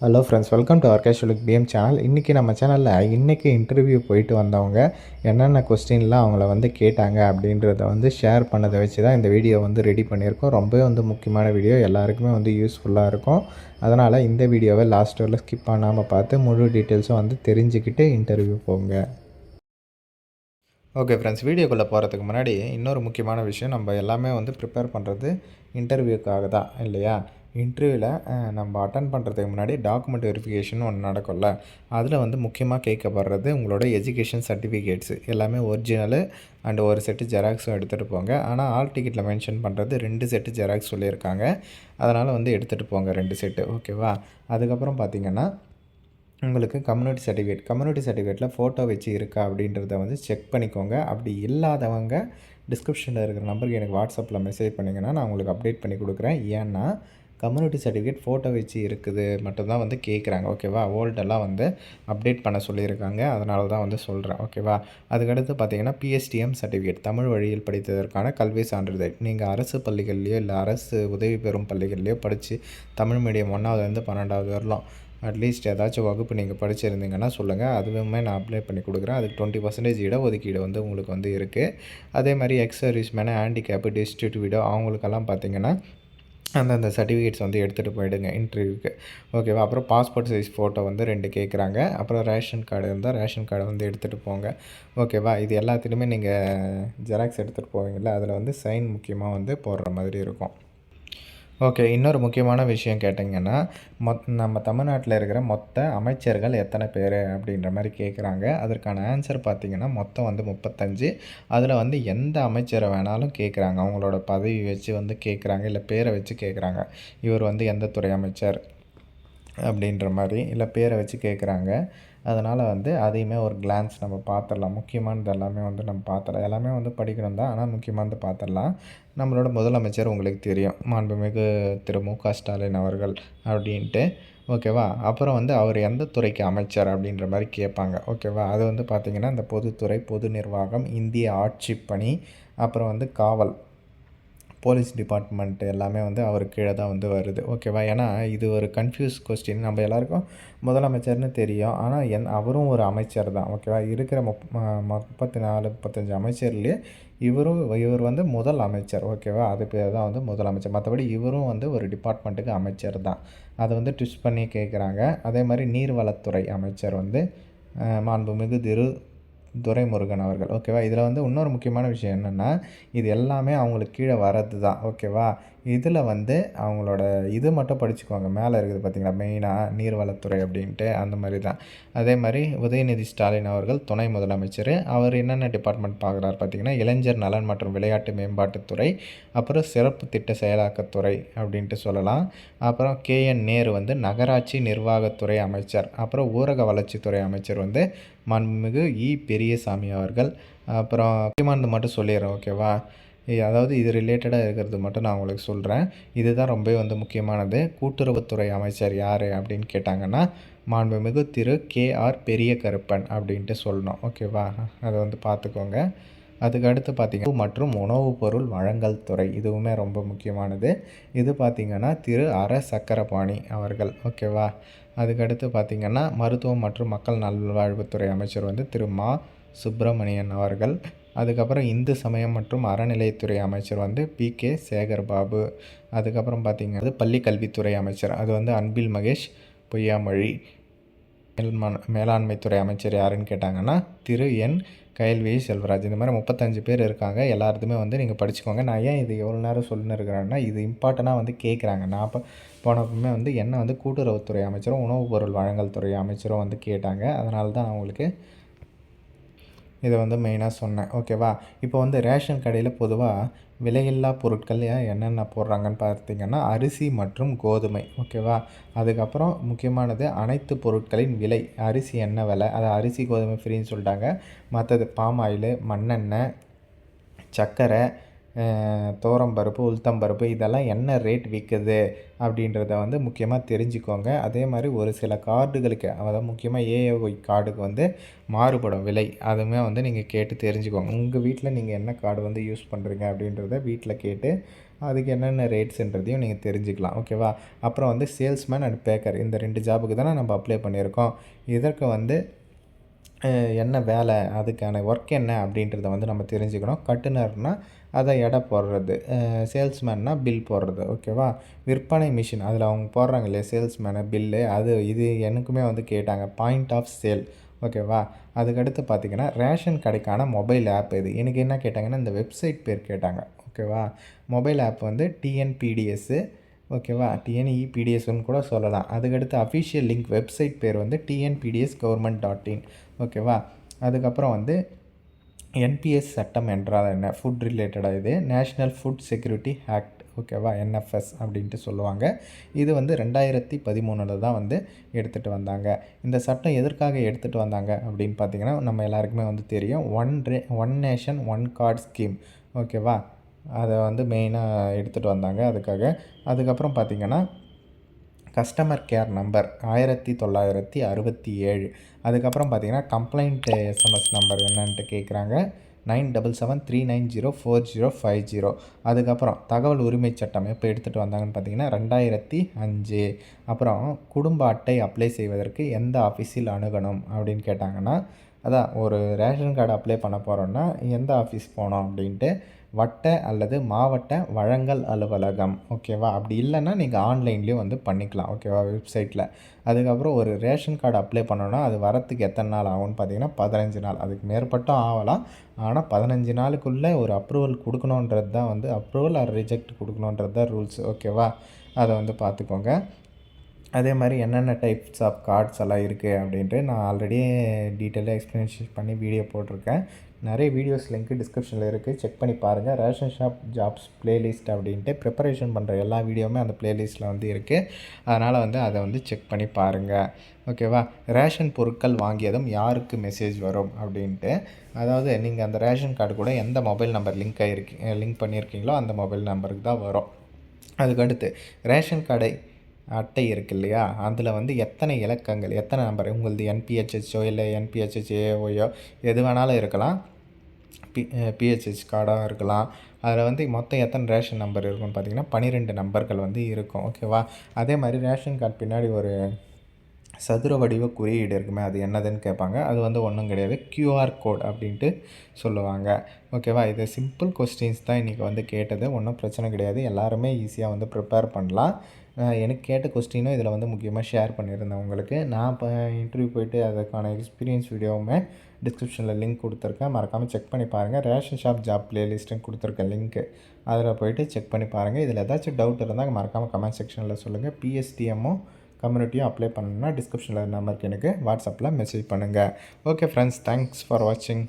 Hello friends welcome to ஆர்கேஷுவலுக்கு PM channel இன்றைக்கி நம்ம சேனலில் இன்றைக்கி இன்டர்வியூ போயிட்டு வந்தவங்க என்னென்ன கொஸ்டின்லாம் அவங்கள வந்து கேட்டாங்க அப்படின்றத வந்து ஷேர் பண்ணதை வச்சு தான் இந்த வீடியோ வந்து ரெடி பண்ணியிருக்கோம். ரொம்பவே வந்து முக்கியமான வீடியோ எல்லாருக்குமே வந்து யூஸ்ஃபுல்லாக இருக்கும். அதனால் இந்த வீடியோவை லாஸ்ட் வரல ஸ்கிப் பண்ணாமல் பார்த்து முழு டீட்டெயில்ஸும் வந்து தெரிஞ்சுக்கிட்டு இன்டர்வியூ போங்க. ஓகே ஃப்ரெண்ட்ஸ் வீடியோக்குள்ளே போகிறதுக்கு முன்னாடி இன்னொரு முக்கியமான விஷயம் நம்ம எல்லாமே வந்து ப்ரிப்பேர் பண்ணுறது இன்டர்வியூக்காக தான் இல்லையா? இன்டர்வியூவில் நம்ம அட்டன் பண்ணுறதுக்கு முன்னாடி டாக்குமெண்ட் வெரிஃபிகேஷன் ஒன்று நடக்கும்ல அதில் வந்து முக்கியமாக கேட்கப்படுறது உங்களோட எஜுகேஷன் சர்டிஃபிகேட்ஸு எல்லாமே ஒரிஜினலு அண்டு ஒரு செட்டு ஜெராக்ஸும் எடுத்துகிட்டு போங்க. ஆனால் ஆல் டிக்கெட்டில் மென்ஷன் பண்ணுறது ரெண்டு செட்டு ஜெராக்ஸ் சொல்லியிருக்காங்க. அதனால் வந்து எடுத்துகிட்டு போங்க ரெண்டு செட்டு ஓகேவா அதுக்கப்புறம் பார்த்திங்கன்னா உங்களுக்கு கம்யூனிட்டி சர்டிஃபிகேட் கம்யூனிட்டி சர்டிஃபிகேட்டில் ஃபோட்டோ வச்சு இருக்கா அப்படின்றத வந்து செக் பண்ணிக்கோங்க. அப்படி இல்லாதவங்க டிஸ்கிரிப்ஷனில் இருக்கிற நம்பருக்கு எனக்கு வாட்ஸ்அப்பில் மெசேஜ் பண்ணிங்கன்னா நான் உங்களுக்கு அப்டேட் பண்ணி கொடுக்குறேன். ஏன்னா கம்யூனிட்டி சர்டிஃபிகேட் ஃபோட்டோ வச்சு இருக்குது. மட்டும்தான் வந்து கேட்குறாங்க ஓகேவா ஓல்டெல்லாம் வந்து அப்டேட் பண்ண சொல்லியிருக்காங்க. அதனால தான் வந்து சொல்கிறேன் ஓகேவா அதுக்கடுத்து பார்த்தீங்கன்னா பிஎஸ்டிஎம் சர்டிஃபிகேட் தமிழ் வழியில் படித்ததற்கான கல்வி சான்றிதழ். நீங்கள் அரசு பள்ளிகள்லையோ இல்லை அரசு உதவி பெறும் பள்ளிகள்லையோ படித்து தமிழ் மீடியம் ஒன்றாவதுலேருந்து பன்னெண்டாவது வரலாம். அட்லீஸ்ட் ஏதாச்சும் வகுப்பு நீங்கள் படிச்சிருந்தீங்கன்னா சொல்லுங்கள் அதுவுமே நான் அப்ளை பண்ணி கொடுக்குறேன். அதுக்கு டுவெண்ட்டி பர்சன்டேஜ் இட ஒதுக்கீடு வந்து உங்களுக்கு வந்து இருக்குது அதே மாதிரி எக்ஸ் சர்வீஸ் மேனே ஹேண்டிகேப்பு வீடோ அவங்களுக்கெல்லாம் பார்த்தீங்கன்னா அந்தந்த சர்டிஃபிகேட்ஸ் வந்து எடுத்துகிட்டு போயிடுங்க இன்டர்வியூக்கு ஓகேவா அப்புறம் பாஸ்போர்ட் சைஸ் ஃபோட்டோ வந்து ரெண்டு கேட்குறாங்க அப்புறம் ரேஷன் கார்டு இருந்தால் ரேஷன் கார்டை வந்து எடுத்துகிட்டு போங்க. ஓகேவா இது எல்லாத்துலேயுமே நீங்கள் ஜெராக்ஸ் எடுத்துகிட்டு போவீங்களா அதில் வந்து சைன் முக்கியமாக வந்து போடுற மாதிரி இருக்கும். ஓகே இன்னொரு முக்கியமான விஷயம் கேட்டிங்கன்னா மொத் நம்ம தமிழ்நாட்டில் இருக்கிற மொத்த அமைச்சர்கள் எத்தனை பேர் அப்படின்ற மாதிரி கேட்குறாங்க அதற்கான ஆன்சர் பார்த்திங்கன்னா மொத்தம் வந்து முப்பத்தஞ்சு. அதில் வந்து எந்த அமைச்சரை வேணாலும் கேட்குறாங்க அவங்களோட பதவி வச்சு வந்து கேட்குறாங்க இல்லை பேரை வச்சு கேட்குறாங்க இவர் வந்து எந்த துறை அமைச்சர்? அப்படின்ற மாதிரி இல்லை பேரை வச்சு கேட்குறாங்க அதனால் வந்து அதையுமே ஒரு கிளான்ஸ் நம்ம பார்த்துடலாம் முக்கியமானது எல்லாமே வந்து நம்ம பார்த்துடலாம் எல்லாமே வந்து படிக்கணும் தான் ஆனால் முக்கியமானது பார்த்துடலாம் நம்மளோட முதலமைச்சர் உங்களுக்கு தெரியும். மாண்புமிகு திரு மு க ஸ்டாலின் அவர்கள் அப்படின்ட்டு. ஓகேவா? அப்புறம் வந்து அவர் எந்த துறைக்கு அமைச்சர் அப்படின்ற மாதிரி கேட்பாங்க. ஓகேவா? அது வந்து பார்த்திங்கன்னா இந்த பொதுத்துறை பொது நிர்வாகம் இந்திய ஆட்சி பணி அப்புறம் வந்து காவல். போலீஸ் டிபார்ட்மெண்ட் எல்லாமே வந்து அவர் கீழே தான் வந்து வருது. ஓகேவா? ஏன்னா இது ஒரு கன்ஃபியூஸ் கொஸ்டின் நம்ம எல்லாருக்கும் முதலமைச்சர்னு தெரியும். ஆனால் என் அவரும் ஒரு அமைச்சர் தான். ஓகேவா? இருக்கிற முப் முப்பத்தி நாலு முப்பத்தஞ்சு அமைச்சர்லேயே இவரும் இவர் வந்து முதல் அமைச்சர். ஓகேவா? அது பேர் தான் வந்து முதலமைச்சர். மற்றபடி இவரும் வந்து ஒரு டிபார்ட்மெண்ட்டுக்கு அமைச்சர் தான். அதை வந்து ட்விஸ்ட் பண்ணி கேட்குறாங்க அதே மாதிரி நீர்வளத்துறை அமைச்சர் வந்து மாண்புமிகு திரு துரைமுருகன் அவர்கள். ஓகேவா இதில் வந்து இன்னொரு முக்கியமான விஷயம் என்னென்னா இது எல்லாமே அவங்களுக்கு கீழே வர்றது தான் ஓகேவா இதில் வந்து அவங்களோட இது மட்டும் படிச்சுக்குவாங்க மேலே இருக்குது பார்த்திங்களா? மெயினாக நீர்வளத்துறை அப்படின்ட்டு அந்த மாதிரி தான். அதே மாதிரி உதயநிதி ஸ்டாலின் அவர்கள் துணை முதலமைச்சர். அவர் என்னென்ன டிபார்ட்மெண்ட் பார்க்குறாரு பார்த்திங்கன்னா இளைஞர் நலன் மற்றும் விளையாட்டு மேம்பாட்டுத்துறை அப்புறம் சிறப்பு திட்ட செயலாக்கத்துறை அப்படின்ட்டு சொல்லலாம். அப்புறம் கே. என். நேரு வந்து நகராட்சி நிர்வாகத்துறை அமைச்சர். அப்புறம் ஊரக வளர்ச்சித்துறை அமைச்சர் வந்து மண்மிகு இ. பெரியசாமி அவர்கள். அப்புறம் முக்கியமானது மட்டும் சொல்லிடுறேன் ஓகேவா? அதாவது இது ரிலேட்டடாக இருக்கிறது மட்டும் நான் உங்களுக்கு சொல்கிறேன் இதுதான் ரொம்ப வந்து முக்கியமானது. கூட்டுறவுத்துறை அமைச்சர் யார் அப்படின்னு கேட்டாங்கன்னா மாண்புமிகு திரு கே ஆர் பெரிய கருப்பன் அப்படின்ட்டு சொல்லணும். ஓகேவா அதை வந்து பார்த்துக்கோங்க. அதுக்கு அடுத்து பார்த்திங்கன்னா மற்றும் உணவுப் பொருள் வழங்கல் துறை. இதுவுமே ரொம்ப முக்கியமானது. இது பார்த்திங்கன்னா திரு அர சக்கரபாணி அவர்கள். ஓகேவா அதுக்கடுத்து பார்த்திங்கன்னா மருத்துவம் மற்றும் மக்கள் நல்வாழ்வுத்துறை அமைச்சர் வந்து திரு மா சுப்பிரமணியன் அவர்கள். அதுக்கப்புறம் இந்து சமயம் மற்றும் அறநிலையத்துறை அமைச்சர் வந்து பி கே சேகர் பாபு அதுக்கப்புறம் பார்த்திங்கன்னா பள்ளி கல்வித்துறை அமைச்சர் அது வந்து அன்பில் மகேஷ் பொய்யாமொழி. மேல்மான மேலாண்மைத்துறை அமைச்சர் யாருன்னு கேட்டாங்கன்னா திரு என். கயல்வி செல்வராஜ். இந்த மாதிரி முப்பத்தஞ்சு பேர் இருக்காங்க. எல்லாத்துமே வந்து நீங்கள் படிச்சுக்கோங்க. நான் ஏன் இது எவ்வளோ நேரம் சொல்லுன்னு இருக்கிறேன்னா இது இம்பார்ட்டண்ட்டாக வந்து கேட்குறாங்க நான் இப்போ போனப்பமே வந்து என்ன வந்து கூட்டுறவுத்துறை அமைச்சரும் உணவுப் பொருள் வழங்கல் துறை அமைச்சரும் வந்து கேட்டாங்க. அதனால தான் அவங்களுக்கு இதை வந்து மெயினாக சொன்னேன். ஓகேவா இப்போ வந்து ரேஷன் கடையில் பொதுவாக விலையில்லா பொருட்கள் என்னென்ன போடுறாங்கன்னு பார்த்தீங்கன்னா அரிசி மற்றும் கோதுமை. ஓகேவா அதுக்கப்புறம் முக்கியமானது அனைத்து பொருட்களின் விலை. அரிசி என்ன விலை? அதை அரிசி கோதுமை ஃப்ரீன்னு சொல்லிட்டாங்க. மற்றது பாம் ஆயில் மண்ணெண்ணெய் சர்க்கரை பருப்பு உளுத்தம்பருப்பு இதெல்லாம் என்ன ரேட் விற்குது அப்படின்றத வந்து முக்கியமாக தெரிஞ்சுக்கோங்க. அதே மாதிரி ஒரு சில கார்டுகளுக்கு அதாவது முக்கியமாக ஏஏஒய் கார்டுக்கு வந்து மாறுபடும் விலை. அதுவுமே வந்து நீங்கள் கேட்டு தெரிஞ்சுக்கோங்க. உங்கள் வீட்டில் நீங்கள் என்ன கார்டு வந்து யூஸ் பண்ணுறீங்க அப்படின்றத வீட்டில் கேட்டு அதுக்கு என்னென்ன ரேட்ஸுன்றதையும் நீங்கள் தெரிஞ்சுக்கலாம். ஓகேவா அப்புறம் வந்து சேல்ஸ்மேன் அண்ட் பேக்கர் இந்த ரெண்டு ஜாபுக்கு தானே நம்ம அப்ளை பண்ணியிருக்கோம். இதற்கு வந்து என்ன வேலை அதுக்கான ஒர்க் என்ன அப்படின்றத வந்து நம்ம தெரிஞ்சுக்கணும். கட்டுனர்னா அதை எடை போடுறது சேல்ஸ்மேன்னா பில் போடுறது ஓகேவா விற்பனை மிஷின் அதில் அவங்க போடுறாங்க இல்லையா சேல்ஸ்மேனு பில்லு அது இது எனக்குமே வந்து கேட்டாங்க பாயிண்ட் ஆஃப் சேல் ஓகேவா அதுக்கடுத்து பார்த்தீங்கன்னா ரேஷன் கடைக்கான மொபைல் ஆப் இது. எனக்கு என்ன கேட்டாங்கன்னா இந்த வெப்சைட் பேர் கேட்டாங்க ஓகேவா மொபைல் ஆப் வந்து டிஎன்பிடிஎஸ்ஸு ஓகேவா டிஎன்இபிடிஎஸ்ன்னு கூட சொல்லலாம். அதுக்கடுத்து அஃபிஷியல் லிங்க் வெப்சைட் பேர் வந்து டிஎன்பிடிஎஸ் கவர்மெண்ட் டாட் இன் ஓகேவா? அதுக்கப்புறம் வந்து என்பிஎஸ் சட்டம் என்றால் என்ன? ஃபுட் ரிலேட்டடாக இது. நேஷ்னல் ஃபுட் செக்யூரிட்டி ஆக்ட் ஓகேவா? என்எஃப்எஸ் அப்படின்ட்டு சொல்லுவாங்க. இது வந்து ரெண்டாயிரத்தி பதிமூணில் தான் வந்து எடுத்துகிட்டு வந்தாங்க. இந்த சட்டம் எதற்காக எடுத்துகிட்டு வந்தாங்க அப்படின்னு பார்த்தீங்கன்னா நம்ம எல்லாருக்குமே வந்து தெரியும். ஒன் ரே one nation one card scheme ஓகேவா? அதை வந்து மெயினாக எடுத்துகிட்டு வந்தாங்க. அதுக்காக அதுக்கப்புறம் பார்த்திங்கன்னா கஸ்டமர் கேர் நம்பர் ஆயிரத்தி தொள்ளாயிரத்தி அறுபத்தி ஏழு. அதுக்கப்புறம் பார்த்தீங்கன்னா கம்ப்ளைண்ட் எஸ்எம்எஸ் நம்பர் என்னன்ட்டு கேட்குறாங்க. Nine double seven three nine zero four zero five zero. அதுக்கப்புறம் தகவல் உரிமை சட்டம் எப்போ எடுத்துகிட்டு வந்தாங்கன்னு பார்த்தீங்கன்னா ரெண்டாயிரத்தி அஞ்சு. அப்புறம் குடும்ப அட்டை அப்ளை செய்வதற்கு எந்த ஆஃபீஸில் அணுகணும் அப்படின்னு கேட்டாங்கன்னா அதான் ஒரு ரேஷன் கார்டு அப்ளை பண்ண போகிறோன்னா எந்த ஆஃபீஸ் போனோம் அப்படின்ட்டு வட்ட அல்லது மாவட்ட வழங்கல் அலுவலகம் ஓகேவா? அப்படி இல்லைன்னா நீங்கள் ஆன்லைன்லேயும் வந்து பண்ணிக்கலாம் ஓகேவா? வெப்சைட்டில் அதுக்கப்புறம் ஒரு ரேஷன் கார்டு அப்ளை பண்ணோன்னா அது வரத்துக்கு எத்தனை நாள் ஆகும்னு பார்த்தீங்கன்னா பதினஞ்சு நாள். அதுக்கு மேற்பட்டும் ஆகலாம். ஆனால் பதினஞ்சு நாளுக்குள்ளே ஒரு அப்ரூவல் கொடுக்கணுன்றது தான் வந்து அப்ரூவல் ஆர் ரிஜெக்ட் கொடுக்கணுன்றது தான் ரூல்ஸ் ஓகேவா? அதை வந்து பார்த்துக்கோங்க அதே மாதிரி என்னென்ன டைப்ஸ் ஆஃப் கார்ட்ஸ் எல்லாம் இருக்குது அப்படின்ட்டு நான் ஆல்ரெடி டீட்டெயிலாக எக்ஸ்ப்ளனேஷன் பண்ணி வீடியோ போட்டிருக்கேன். நிறைய வீடியோஸ் லிங்க் டிஸ்கிரிப்ஷனில் இருக்குது செக் பண்ணி பாருங்கள் ரேஷன் ஷாப் ஜாப்ஸ் பிளேலிஸ்ட் அப்படின்ட்டு ப்ரிப்பரேஷன் பண்ணுற எல்லா வீடியோவுமே அந்த பிளேலிஸ்ட்டில் வந்து இருக்குது அதனால் வந்து அதை வந்து செக் பண்ணி பாருங்கள் ஓகேவா ரேஷன் பொருட்கள் வாங்கியதும் யாருக்கு மெசேஜ் வரும் அப்படின்ட்டு. அதாவது நீங்கள் அந்த ரேஷன் கார்டு கூட எந்த மொபைல் நம்பர் லிங்க் ஆகிருக்கு லிங்க் பண்ணியிருக்கீங்களோ அந்த மொபைல் நம்பருக்கு தான் வரும். அதுக்கடுத்து ரேஷன் கடை அட்டை இருக்கு இல்லையா அதில் வந்து எத்தனை இலக்கங்கள் எத்தனை நம்பர்? உங்களது என்பிஹெச்ஹெச்சோ இல்லை என்பிஹெச்ஹெச்ஏஓயோ எது வேணாலும் இருக்கலாம். பி பிஹெச்ஹெச் கார்டாக இருக்கலாம். அதில் வந்து மொத்தம் எத்தனை ரேஷன் நம்பர் இருக்குன்னு பார்த்தீங்கன்னா பன்னிரெண்டு நம்பர்கள் வந்து இருக்கும். ஓகேவா அதே மாதிரி ரேஷன் கார்டு பின்னாடி ஒரு சதுர வடிவ குறியீடு இருக்குமே அது என்னதுன்னு கேட்பாங்க. அது வந்து ஒன்றும் கிடையாது. க்யூஆர் கோட் அப்படின்ட்டு சொல்லுவாங்க. ஓகேவா? இது சிம்பிள் கொஸ்டின்ஸ் தான் இன்றைக்கி வந்து கேட்டது. ஒன்றும் பிரச்சனை கிடையாது. எல்லாருமே ஈஸியாக வந்து ப்ரிப்பேர் பண்ணலாம். எனக்கு கேட்ட கொஸ்டினும் இதில் வந்து முக்கியமாக ஷேர் பண்ணியிருந்தேன் உங்களுக்கு. நான் இப்போ இன்டர்வியூ போயிட்டு அதுக்கான எக்ஸ்பீரியன்ஸ் வீடியோவுமே டிஸ்கிரிப்ஷனில் லிங்க் கொடுத்துருக்கேன். மறக்காமல் செக் பண்ணி பாருங்கள் ரேஷன் ஷாப் ஜாப் பிளேலிஸ்ட்டுன்னு கொடுத்துருக்கேன் லிங்க்கு அதில் போய்ட்டு செக் பண்ணி பாருங்கள் இதில் ஏதாச்சும் டவுட் இருந்தால் மறக்காமல் கமெண்ட் செக்ஷனில் சொல்லுங்கள் பிஎஸ்டிஎம்மும் கம்யூனிட்டியும் அப்ளை பண்ணணும்னா டிஸ்கிரிப்ஷனில் நம்பருக்கு எனக்கு வாட்ஸ்அப்பில் மெசேஜ் பண்ணுங்கள் ஓகே ஃப்ரெண்ட்ஸ் தேங்க்ஸ் ஃபார் வாட்சிங்